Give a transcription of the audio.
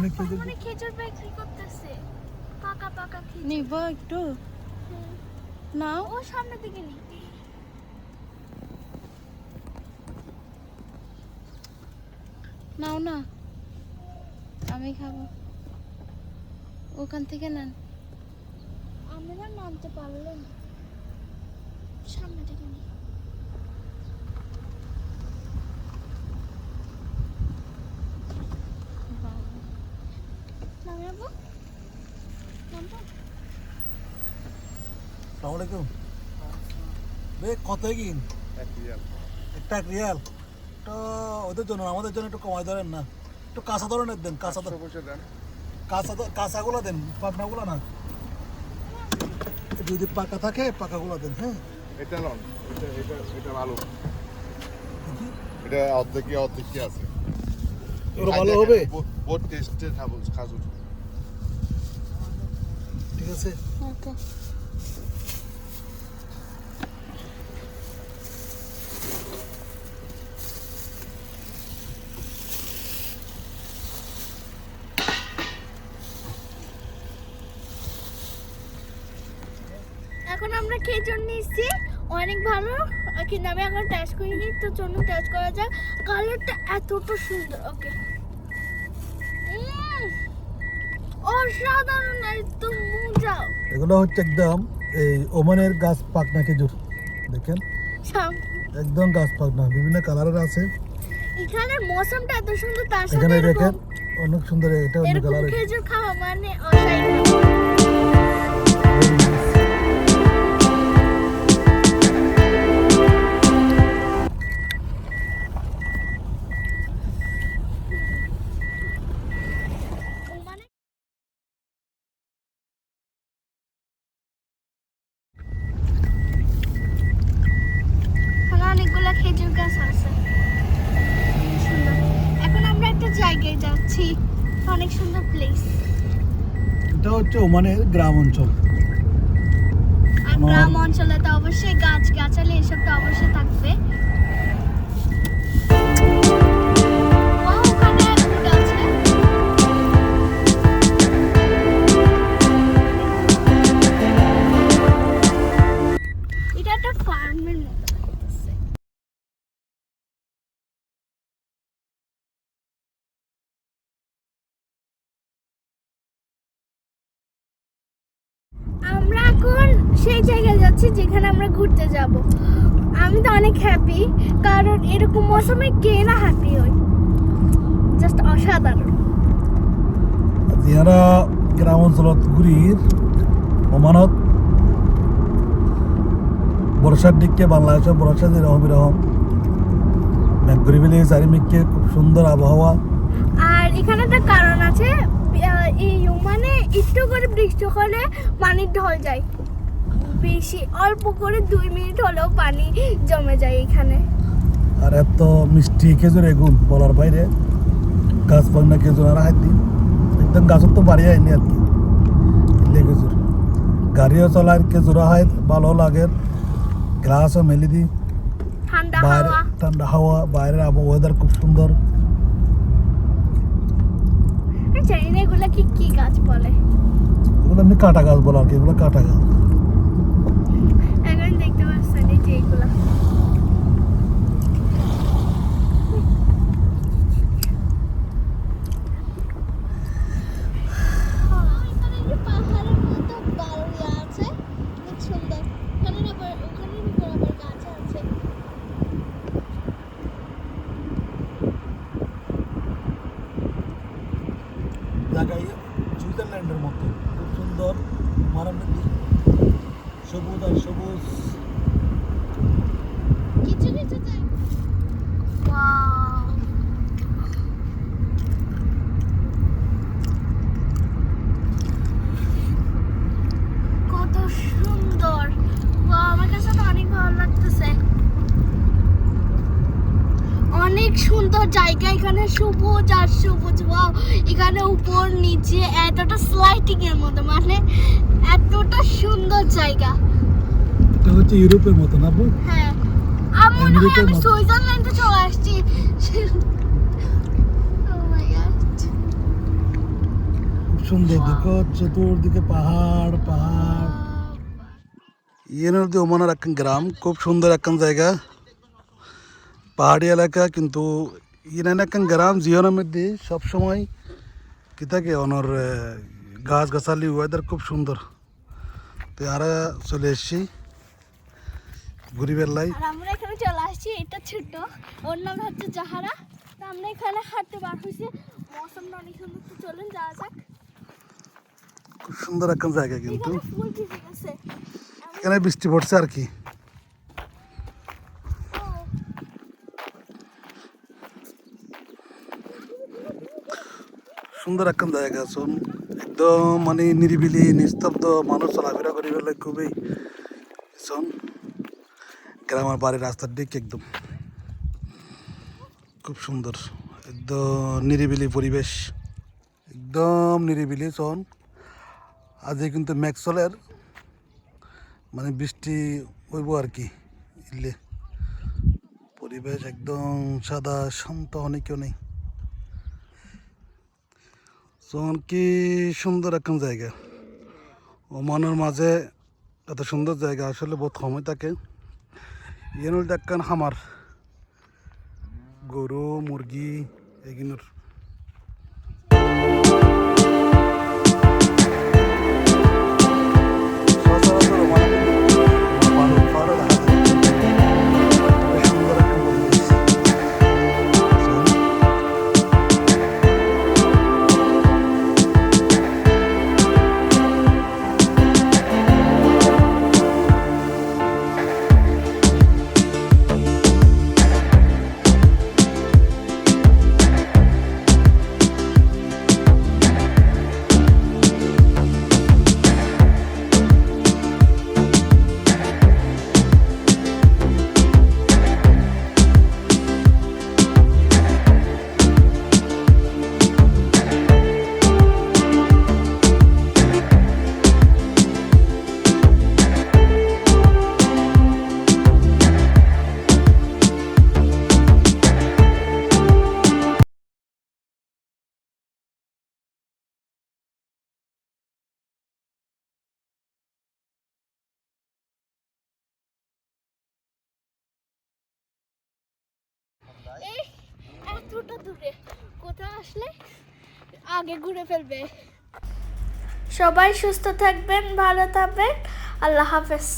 এখানে খেজুর ওখানে খেজুর বিক্রি করতেছে? পাকা পাকা খেজুর। নিব একটু। নাও। ও সামনের দিকে নি নাও না। আমি খাব। ওখান থেকে নেন। আমরা নামতে পারলাম না। সামনে দিকে আলাইকুম। বে কত কিন একটা এক রিয়াল। তো ওদের জন্য আমাদের জন্য একটু কমাই ধরেন না। একটু কাঁচা ধরনের দেন কাঁচা ধর- কাঁচা কাঁচাগুলো দেন পাকনাগুলো না? যদি পাকা থাকে পাকাগুলো দেন হ্যাঁ? এটা নন এটা এটা এটা ভালো। এটা অর্ধেক অর্ধেক কি আছে। ওরা ভালো হবে? বহুত টেস্টের খাব খাজুর। ঠিক আছে। ওকে। এখন আমরা খেজুর নিচ্ছি অনেক ভালো। কিন্তু আমি এখন টেস্ট করিনি তো চলুন টেস্ট করা যাক। কালারটা এতটা সুন্দর। ওকে অসাধারণ একদম মজাও এগুলো হচ্ছে একদম এই ওমানের গাছ পাকনা খেজুর। দেখেন? একদম গাছ পাকনা বিভিন্ন কালারের আছে। এখানে মৌসুমটা এত সুন্দর তার সাথে এখানে দেখেন অনেক সুন্দর এটা অন্য কালারের খেজুর খাওয়া মানে অসাধারণ। অনেক সুন্দর প্লেস এটা হচ্ছে ওমানের গ্রাম অঞ্চল। আর গ্রাম অঞ্চলে তো অবশ্যই গাছ গাছালি এসব তো অবশ্যই থাকবে। সেই জায়গায় যাচ্ছি যেখানে আমরা ঘুরতে যাব। আমি তো অনেক হ্যাপি কারণ এরকম মৌসুমে কে না হ্যাপি হয়? জাস্ট অসাধারণ। যারা গ্রাম অঞ্চলত ঘুরির ওমানত বর্ষার দিককে বাংলাদেশের বর্ষা যেরকম এরকম মেঘ ঘুরি ফেলে চারিমিককে খুব সুন্দর আবহাওয়া। আর এখানে একটা কারণ আছে এই মানে একটু করে বৃষ্টি হলে পানির ঢল যায়। বেশি অল্প করে দুই মিনিট হলেও পানি জমে যায় এখানে। আর এত মিষ্টি খেজুর এগুন বলার বাইরে গাছ পাকনা খেজুর আর হাত দিন একদম গাছত তো বাড়ি আইনি আর কি। খেজুর। গাড়িও চলার খেজুর হয় ভালো লাগে। গ্লাসও মেলি দিই ঠান্ডা বাইরে ঠান্ডা হাওয়া বাইরের আবহাওয়া ওয়েদার খুব সুন্দর। জানি না এগুলো কি কি গাছ বলে। এগুলো এমনি কাটা গাছ বলা আর কি এগুলো কাটা গাছ। এখন দেখতে পাচ্ছেন এই যে এগুলো পাহাড়ের মতো বাড়ি আছে অনেক সুন্দর ওখানে আবার ওখানে আবার গাছ আছে জায়গায় সুইজারল্যান্ডের মতো খুব সুন্দর মারামারি সবুজ আর সবুজ কত সুন্দর আমার কাছে অনেক ভালো লাগতেছে অনেক সুন্দর জায়গা, এখানে সবুজ আর সবুজ ওয়াও এখানে উপর, নিচে, এতটা স্লাইডিং এর মতো মানে এতটা সুন্দর জায়গা। এটা হচ্ছে ইউরোপের মতো না বল হ্যাঁ। আমার আমি সুইজারল্যান্ডে চলে আসছি. সুন্দর দেখো চতুর্দিকে পাহাড় পাহাড়। ইয়ে নদী ওমানের একখান গ্রাম খুব সুন্দর একখান জায়গা। পাহাড়ি এলাকা কিন্তু ইরান একখান গ্রাম জিওনের মধ্যে সবসময় কি থাকে অনর গাছ গাছালি ওয়েদার খুব সুন্দর। তো আর চলে এসছি। ঘুরি বেড়লাই আর আমরা এখানে চলে আসছি এটা ছোট ওর নাম হচ্ছে জাহারা। তো আমরা এখানে হাঁটতে বার হয়েছি। মৌসুমটা অনেক সুন্দর তো চলুন যাওয়া যাক। খুব সুন্দর একখান জায়গা কিন্তু। এখানে ফুল ভিজে গেছে। এখানে বৃষ্টি পড়ছে আর কি। সুন্দর একখান জায়গা শোন একদম মানে নিরিবিলি নিস্তব্ধ মানুষ চলাফেরা করিবার খুবই। শোন গ্রামের বাড়ির রাস্তার দিক একদম। খুব সুন্দর। একদম নিরিবিলি পরিবেশ। একদম নিরিবিলি শোন আজকে কিন্তু ম্যাক্সলের মানে বৃষ্টি হইব আর কি। ইলে। পরিবেশ একদম সাদা, শান্ত অনেকেও নেই। যেমন কি সুন্দর একখান জায়গা। ও ওমানের মাঝে এত সুন্দর জায়গা, আসলে বহুত সময় থাকে। ইয়েন হল একখান হামার গরু এতটা দূরে। কোথাও আসলে আগে ঘুরে ফেলবে। সবাই সুস্থ থাকবেন ভালো থাকবেন। আল্লাহ হাফেজ।